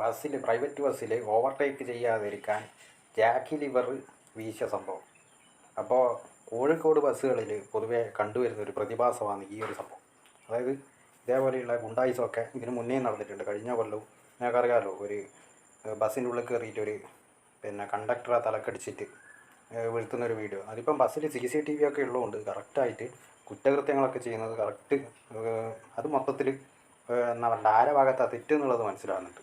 ബസ്സിൽ പ്രൈവറ്റ് ബസ്സിൽ ഓവർടേക്ക് ചെയ്യാതിരിക്കാൻ ജാക്കി ലിവർ വീശ സംഭവം. അപ്പോൾ കോഴിക്കോട് ബസ്സുകളിൽ പൊതുവേ കണ്ടുവരുന്ന ഒരു പ്രതിഭാസമാണ് ഈ ഒരു സംഭവം. അതായത് ഇതേപോലെയുള്ള ഗുണ്ടായിസമൊക്കെ ഇതിന് മുന്നേ നടന്നിട്ടുണ്ട്. കഴിഞ്ഞ കൊല്ലവും ഞങ്ങൾക്കറിയാമല്ലോ ഒരു ബസ്സിന്റെ ഉള്ളിൽ കയറിയിട്ട് ഒരു പിന്നെ കണ്ടക്ടറെ തലക്കടിച്ചിട്ട് വീഴ്ത്തുന്ന ഒരു വീഡിയോ. അതിപ്പം ബസ്സിൽ സി സി ടി വി ഒക്കെ ഉള്ളതുകൊണ്ട് കറക്റ്റായിട്ട് കുറ്റകൃത്യങ്ങളൊക്കെ ചെയ്യുന്നത് കറക്റ്റ് അത് മൊത്തത്തിൽ എന്താ പറയുക ആരെ ഭാഗത്താണ് തെറ്റ് എന്നുള്ളത് മനസ്സിലാകുന്നുണ്ട്.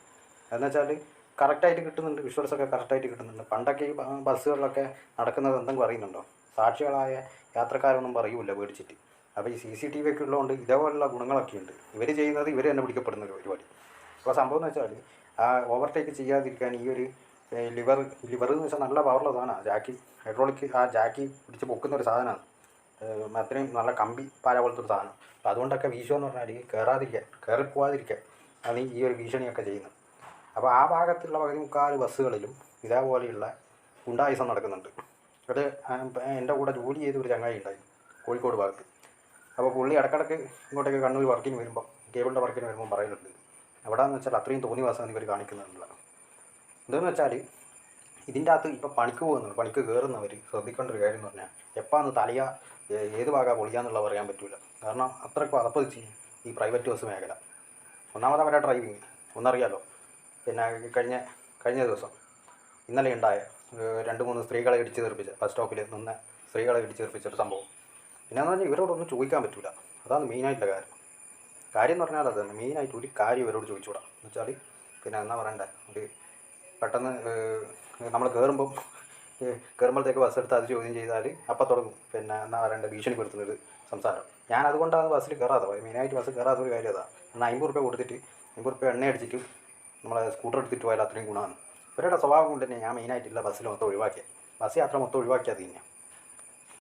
എന്ന് വെച്ചാൽ കറക്റ്റായിട്ട് കിട്ടുന്നുണ്ട് വിഷ്വൽസ് ഒക്കെ കറക്റ്റായിട്ട് കിട്ടുന്നുണ്ട്. പണ്ടൊക്കെ ഈ ബസ്സുകളിലൊക്കെ നടക്കുന്നത് എന്തെങ്കിലും അറിയുന്നുണ്ടോ സാക്ഷികളായ യാത്രക്കാരൊന്നും പറയൂല പേടിച്ചിട്ട്. അപ്പോൾ ഈ സി സി ടി വി ഒക്കെ ഉള്ളതുകൊണ്ട് ഇതേപോലുള്ള ഗുണങ്ങളൊക്കെ ഉണ്ട്. ഇവർ ചെയ്യുന്നത് ഇവർ തന്നെ പിടിക്കപ്പെടുന്ന ഒരു പരിപാടി. അപ്പോൾ സംഭവം എന്ന് വെച്ചാൽ ആ ഓവർടേക്ക് ചെയ്യാതിരിക്കാൻ ഈ ഒരു ലിവർ ലിവർ എന്ന് വെച്ചാൽ നല്ല പവറുള്ള സാധനമാണ് ജാക്കി ഹൈഡ്രോളിക് ആ ജാക്കി പിടിച്ച് പൊക്കുന്ന ഒരു സാധനമാണ് അത്രയും നല്ല കമ്പി പാല പോലത്തെ ഒരു സാധനം. അപ്പോൾ അതുകൊണ്ടൊക്കെ വീശോ എന്ന് പറഞ്ഞാൽ കയറാതിരിക്കാൻ കയറി പോവാതിരിക്കാൻ ആണ് ഈ ഒരു ഭീഷണിയൊക്കെ ചെയ്യുന്നത്. അപ്പോൾ ആ ഭാഗത്തുള്ള പകുതി മുക്കാൽ ബസ്സുകളിലും ഇതേപോലെയുള്ള ഗുണ്ടായുസം നടക്കുന്നുണ്ട്. അത് എന്റെ കൂടെ ജോലി ചെയ്ത ഒരു ചങ്ങായി ഉണ്ടായി കോഴിക്കോട് ഭാഗത്ത്. അപ്പോൾ പുള്ളി ഇടക്കിടക്ക് ഇങ്ങോട്ടേക്ക് കണ്ണൂർ വർക്കിന് വരുമ്പോൾ കേബിളിന്റെ വർക്കിന് വരുമ്പോൾ പറയുന്നുണ്ട് എവിടെയെന്ന് വെച്ചാൽ അത്രയും തോന്നിവാസമാണ് ഇവർ കാണിക്കുന്നുണ്ടല്ലോ എന്താണെന്ന് വെച്ചാൽ ഇതിന്റെ അകത്ത് ഇപ്പോൾ പണിക്ക് പോകുന്നുണ്ട് പണിക്ക് കയറുന്നവർ ശ്രദ്ധിക്കേണ്ട ഒരു കാര്യം എന്ന് പറഞ്ഞാൽ എപ്പാന്ന് തലയ ഏത് ഭാഗമാണ് പൊളിയാന്നുള്ള പറയാൻ പറ്റില്ല കാരണം അത്രയ്ക്ക് അതപ്പതിച്ച് ഈ പ്രൈവറ്റ് ബസ് മേഖല. ഒന്നാമത് ഡ്രൈവിങ്. ഒന്നറിയാലോ? പിന്നെ കഴിഞ്ഞ കഴിഞ്ഞ ദിവസം ഇന്നലെ ഉണ്ടായ രണ്ട് മൂന്ന് സ്ത്രീകളെ ഇടിച്ച് തീർപ്പിച്ച ബസ് സ്റ്റോപ്പിൽ നിന്ന് സ്ത്രീകളെ ഇടിച്ച് തീർപ്പിച്ചൊരു സംഭവം. പിന്നെയെന്ന് പറഞ്ഞാൽ ഇവരോടൊന്നും ചോദിക്കാൻ പറ്റില്ല അതാണ് മെയിനായിട്ടുള്ള കാര്യം. കാര്യം എന്ന് പറഞ്ഞാൽ അത് തന്നെ മെയിനായിട്ട് ഒരു കാര്യം ഇവരോട് ചോദിച്ചുകൂടാ. എന്ന് വെച്ചാൽ പിന്നെ എന്നാ പറയണ്ടേ? ഒരു പെട്ടെന്ന് നമ്മൾ കയറുമ്പം കയറുമ്പോഴത്തേക്ക് ബസ് എടുത്ത് അത് ചോദ്യം ചെയ്താൽ അപ്പം തുടങ്ങും. പിന്നെ എന്നാ പറയണ്ടേ? ഭീഷണിപ്പെടുത്തുന്നത് സംസാരം. ഞാൻ അതുകൊണ്ടാണ് ബസ്സിൽ കയറാതെ മെയിനായിട്ട് ബസ് കയറാത്ത ഒരു കാര്യം അതാണ് എന്നാൽ അമ്പത് റുപ്യ കൊടുത്തിട്ട് അമ്പത് റുപ്യ എണ്ണ അടിച്ചിട്ട് നമ്മളെ സ്കൂട്ടർ എടുത്തിട്ട് പോയാൽ അത്രയും ഗുണമാണ്. ഇവരുടെ സ്വഭാവം കൊണ്ട് തന്നെ ഞാൻ മെയിനായിട്ടില്ല ബസ്സിൽ മൊത്തം ഒഴിവാക്കിയത് ബസ് യാത്ര മൊത്തം ഒഴിവാക്കിയത് തന്നെയാണ്